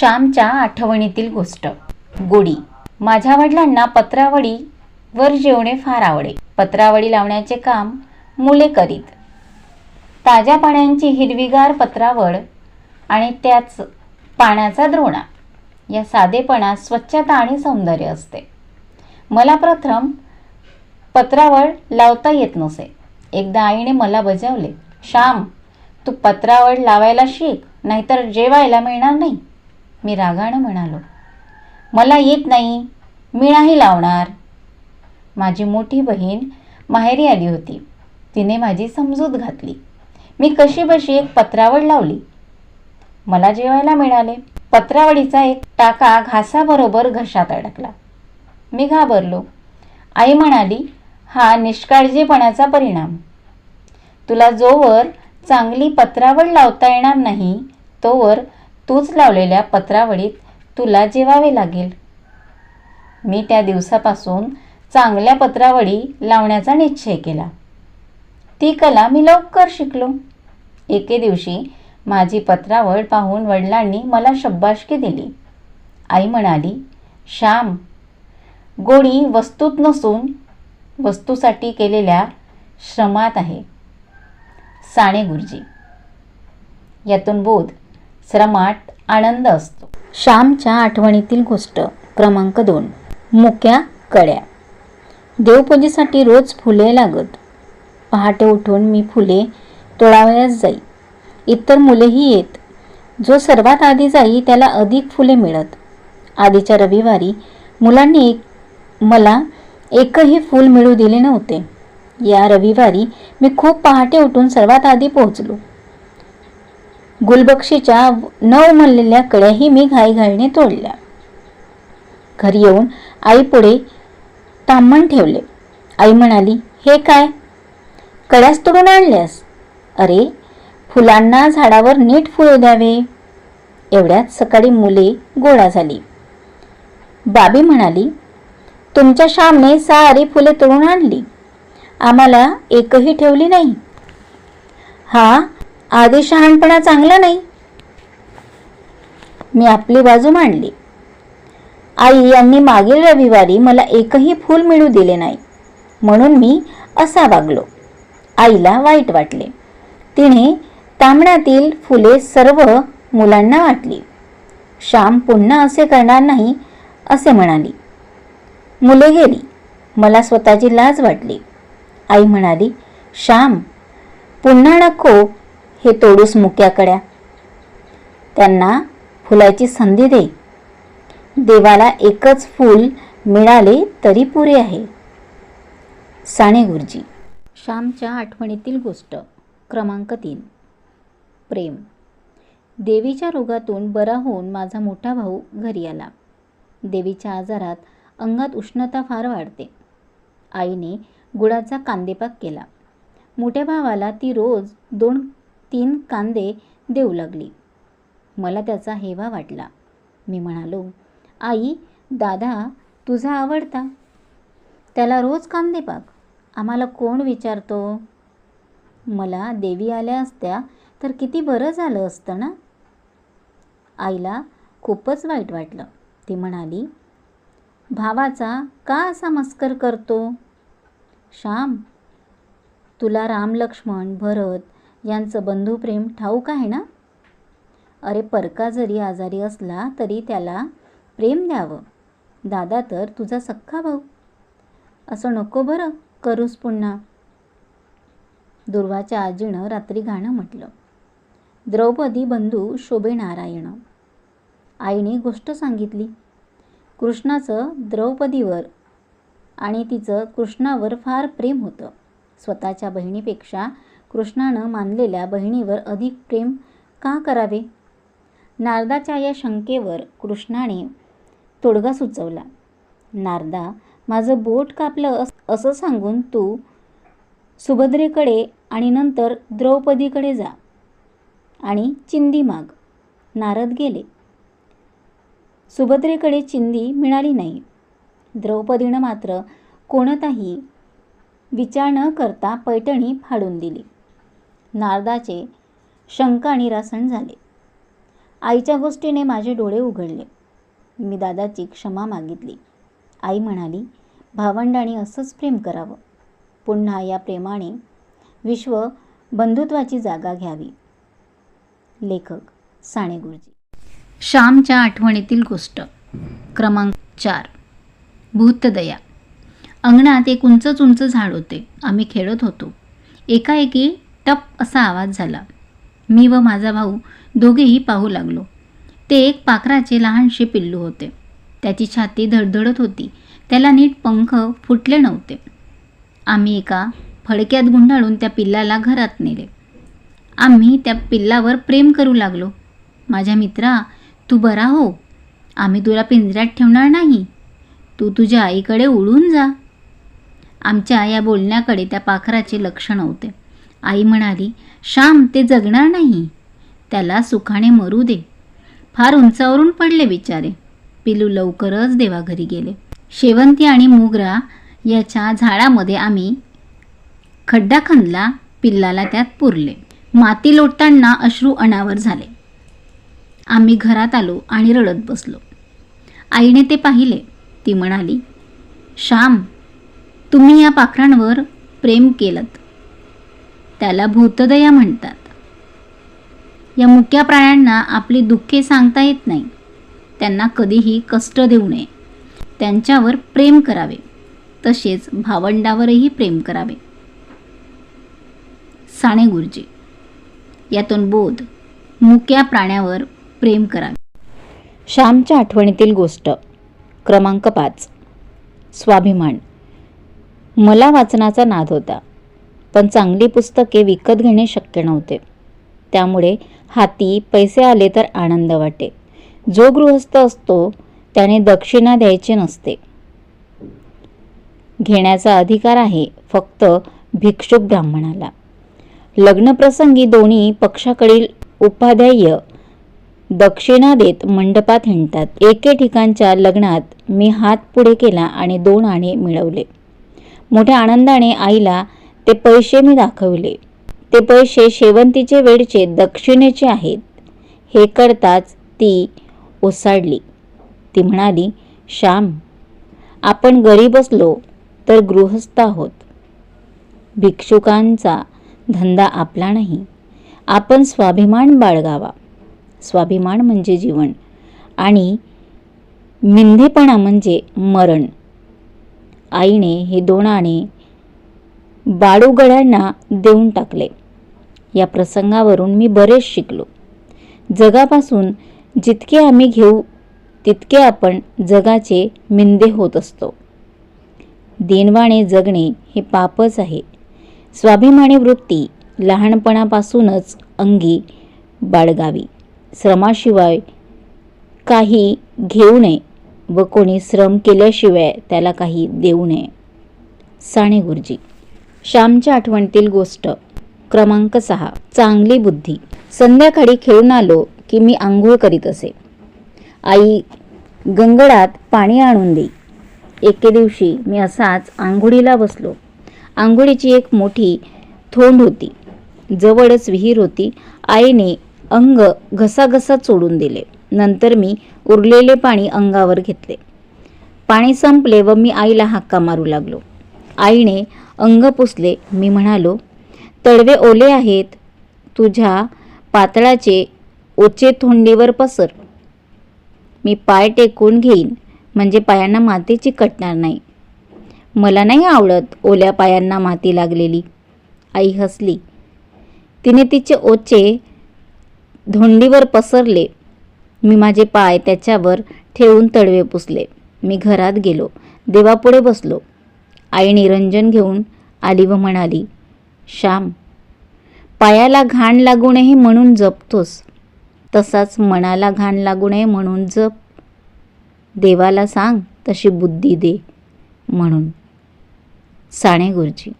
श्यामच्या आठवणीतील गोष्ट. गोडी. माझ्या वडिलांना पत्रावळी वर जेवणे फार आवडे. पत्रावळी लावण्याचे काम मुले करीत. ताज्या पाण्याची हिरवीगार पत्रावळ आणि त्याच पाण्याचा द्रोणा. या साधेपणात स्वच्छता आणि सौंदर्य असते. मला प्रथम पत्रावळ लावता येत नसे. एकदा आईने मला बजावले श्याम तू पत्रावळ लावायला शिक नाहीतर जेवायला मिळणार नाही. मी रागानं म्हणालो मला येत नाही. मी नाही लावणार. माझी मोठी बहीण माहेरी आली होती. तिने माझी समजूत घातली. मी कशी बशी एक पत्रावळ लावली. मला जेवायला मिळाले. पत्रावळीचा एक टाका घासाबरोबर घशात अडकला. मी घाबरलो. आई म्हणाली हा निष्काळजीपणाचा परिणाम. तुला जोवर चांगली पत्रावळ लावता येणार नाही तोवर तूच लावलेल्या पत्रावळीत तुला जेवावे लागेल. मी त्या दिवसापासून चांगल्या पत्रावळी लावण्याचा निश्चय केला. ती कला मी लवकर शिकलो. एके दिवशी माझी पत्रावळ पाहून वडिलांनी मला शब्बाशकी दिली. आई म्हणाली श्याम गोडी वस्तूत नसून वस्तूसाठी केलेल्या श्रमात आहे. साने गुरुजी यातून बोध. श्रमात आनंद असतो. श्यामच्या आठवणीतील गोष्ट क्रमांक दोन. मुक्या कड्या. देवपूजेसाठी रोज फुले लागत. पहाटे उठून मी फुले तोडावयास जाई. इतर मुलेही येत. जो सर्वात आधी जाई त्याला अधिक फुले मिळत. आधीच्या रविवारी मुलांनी एक मला एकही फूल मिळू दिले नव्हते. या रविवारी मी खूप पहाटे उठून सर्वात आधी पोहोचलो. गुलबक्षीच्या न उमललेल्या कळ्याही मी घाईघाईने तोडल्या. घरी येऊन आईपुढे तांबण ठेवले. आई म्हणाली हे काय? कळ्यास तोडून आणल्यास? अरे फुलांना झाडावर नीट फुलू द्यावे. एवढ्यात सकाळी मुले गोळा झाली. बाबी म्हणाली तुमच्या श्यामने सारी फुले तोडून आणली. आम्हाला एकही ठेवली नाही. हा? आधी शहाणपणा चांगला नाही. मी आपली बाजू मांडली. आई यांनी मागील रविवारी मला एकही फूल मिळू दिले नाही. म्हणून मी असा वागलो. आईला वाईट वाटले. तिने तांबण्यातील फुले सर्व मुलांना वाटली. श्याम पुन्हा असे करणार नाही असे म्हणाली. मुले गेली. मला स्वतःची लाज वाटली. आई म्हणाली श्याम पुन्हा नको हे तोडूस मुक्याकड्या. त्यांना फुलाची संधी दे. देवाला एकच फूल मिळाले तरी पुरे आहे. साने गुरुजी. श्यामच्या आठवणीतील गोष्ट क्रमांक तीन. प्रेम. देवीच्या रोगातून बरा होऊन माझा मोठा भाऊ घरी आला. देवीच्या आजारात अंगात उष्णता फार वाढते. आईने गुळाचा कांदेपाक केला. मोठ्या भावाला ती रोज दोन तीन कांदे देऊ लागली. मला त्याचा हेवा वाटला. मी म्हणालो आई दादा तुझा आवडता. त्याला रोज कांदे पाक. आम्हाला कोण विचारतो? मला देवी आल्या असत्या तर किती बरं झालं असतं ना? आईला खूपच वाईट वाटलं. ती म्हणाली भावाचा का असा मस्कर करतो? श्याम तुला राम लक्ष्मण भरत यांचं बंधुप्रेम ठाऊक आहे ना? अरे परका जरी आजारी असला तरी त्याला प्रेम द्यावं. दादा तर तुझा सख्खा भाऊ. असं नको बरं करूस पुन्हा. दुर्वाच्या आजीनं रात्री गाणं म्हटलं. द्रौपदी बंधू शोभे नारायण आईने गोष्ट सांगितली. कृष्णाचं द्रौपदीवर आणि तिचं कृष्णावर फार प्रेम होतं. स्वतःच्या बहिणीपेक्षा कृष्णानं मानलेल्या बहिणीवर अधिक प्रेम का करावे? नारदाच्या या शंकेवर कृष्णाने तोडगा सुचवला. नारदा माझं बोट कापलं अस असं सांगून तू सुभद्रेकडे आणि नंतर द्रौपदीकडे जा आणि चिंदी माग. नारद गेले. सुभद्रेकडे चिंदी मिळाली नाही. द्रौपदीनं मात्र कोणताही विचार न करता पैठणी फाडून दिली. नारदाचे शंका निरासन झाले. आईच्या गोष्टीने माझे डोळे उघडले. मी दादाची क्षमा मागितली. आई म्हणाली भावंडांनी असंच प्रेम करावं. पुन्हा या प्रेमाने विश्व बंधुत्वाची जागा घ्यावी. लेखक साने गुरुजी. श्यामच्या आठवणीतील गोष्ट. क्रमांक चार. भूतदया. अंगणात एक उंच उंच झाड होते. आम्ही खेळत होतो. एकाएकी टप असा आवाज झाला. मी व माझा भाऊ दोघेही पाहू लागलो. ते एक पाखराचे लहानसे पिल्लू होते. त्याची छाती धडधडत होती. त्याला नीट पंख फुटले नव्हते. आम्ही एका फडक्यात गुंडाळून त्या पिल्लाला घरात नेले. आम्ही त्या पिल्लावर प्रेम करू लागलो. माझ्या मित्रा तू बरा हो. आम्ही तुला पिंजऱ्यात ठेवणार नाही. तू तुझ्या आईकडे उडून जा. आमच्या या बोलण्याकडे त्या पाखराचे लक्ष नव्हते. आई म्हणाली श्याम ते जगणार नाही. त्याला सुखाने मरू दे. फार उंचावरून पडले बिचारे. पिलू लवकरच देवाघरी गेले. शेवंती आणि मोगरा याच्या झाडामध्ये आम्ही खड्डा खणला पिल्लाला त्यात पुरले. माती लोटताना अश्रू अनावर झाले. आम्ही घरात आलो आणि रडत बसलो. आईने ते पाहिले. ती म्हणाली श्याम तुम्ही या पाखरांवर प्रेम केलं त्याला भूतदया म्हणतात. या मुक्या प्राण्यांना आपली दुःखे सांगता येत नाही. त्यांना कधीही कष्ट देऊ नये. त्यांच्यावर प्रेम करावे. तसेच भावंडावरही प्रेम करावे. साने गुरुजी यातून बोध मुक्या प्राण्यावर प्रेम करावे. श्यामच्या आठवणीतील गोष्ट क्रमांक पाच. स्वाभिमान. मला वाचनाचा नाद होता. पण चांगली पुस्तके विकत घेणे शक्य नव्हते. त्यामुळे हाती पैसे आले तर आनंद वाटे. जो गृहस्थ असतो त्याने दक्षिणा द्यायची नसते. घेण्याचा अधिकार आहे फक्त भिक्षुक ब्राह्मणाला. लग्नप्रसंगी दोन्ही पक्षाकडील उपाध्याय दक्षिणा देत मंडपात हिंडतात. एके ठिकाणच्या लग्नात मी हात पुढे केला आणि दोन आणे मिळवले. मोठ्या आनंदाने आईला ते पैसे मी दाखवले. ते पैसे शेवंतीचे वेळचे दक्षिणेचे आहेत. हे करताच ती ओसाडली. ती म्हणाली श्याम आपण गरीब असलो तर गृहस्थ आहोत. भिक्षुकांचा धंदा आपला नाही. आपण स्वाभिमान बाळगावा. स्वाभिमान म्हणजे जीवन आणि मिंधेपणा म्हणजे मरण. आईने हे दोन आणे बाळूगड्यांना देऊन टाकले. या प्रसंगावरून मी बरेच शिकलो. जगापासून जितके आम्ही घेऊ तितके आपण जगाचे मिंदे होत असतो. दिनवाणे जगणे हे पापच आहे. स्वाभिमानी वृत्ती लहानपणापासूनच अंगी बाळगावी. श्रमाशिवाय काही घेऊ नये व कोणी श्रम केल्याशिवाय त्याला काही देऊ नये. साने गुरुजी श्यामच्या आठवणीतील गोष्ट. क्रमांक सहा. चांगली बुद्धी. संध्याकाळी खेळून आलो की मी आंघोळ करीत असे. आई गंगडात पाणी आणून दे. एके दिवशी मी असाच आंघोळीला बसलो. आंघोळीची एक मोठी थोंड होती. जवळच विहीर होती. आईने अंग घसाघसा चोडून दिले. नंतर मी उरलेले पाणी अंगावर घेतले. पाणी संपले व मी आईला हाक्का मारू लागलो. आईने अंग पुसले. मी म्हणालो तळवे ओले आहेत. तुझ्या पातळाचे ओचे थोंडीवर पसर. मी पाय टेकून घेईन. म्हणजे पायांना माती चिकटणार नाही. मला नाही आवडत ओल्या पायांना माती लागलेली. आई हसली. तिने तिचे ओचे धोंडीवर पसरले. मी माझे पाय त्याच्यावर ठेवून तडवे पुसले. मी घरात गेलो. देवापुढे बसलो. आई निरंजन घेऊन आली व म्हणाली श्याम पायाला घाण लागू नये म्हणून जपतोस. तसाच मनाला घाण लागू नये म्हणून जप. देवाला सांग तशी बुद्धी दे म्हणून. साने गुरुजी.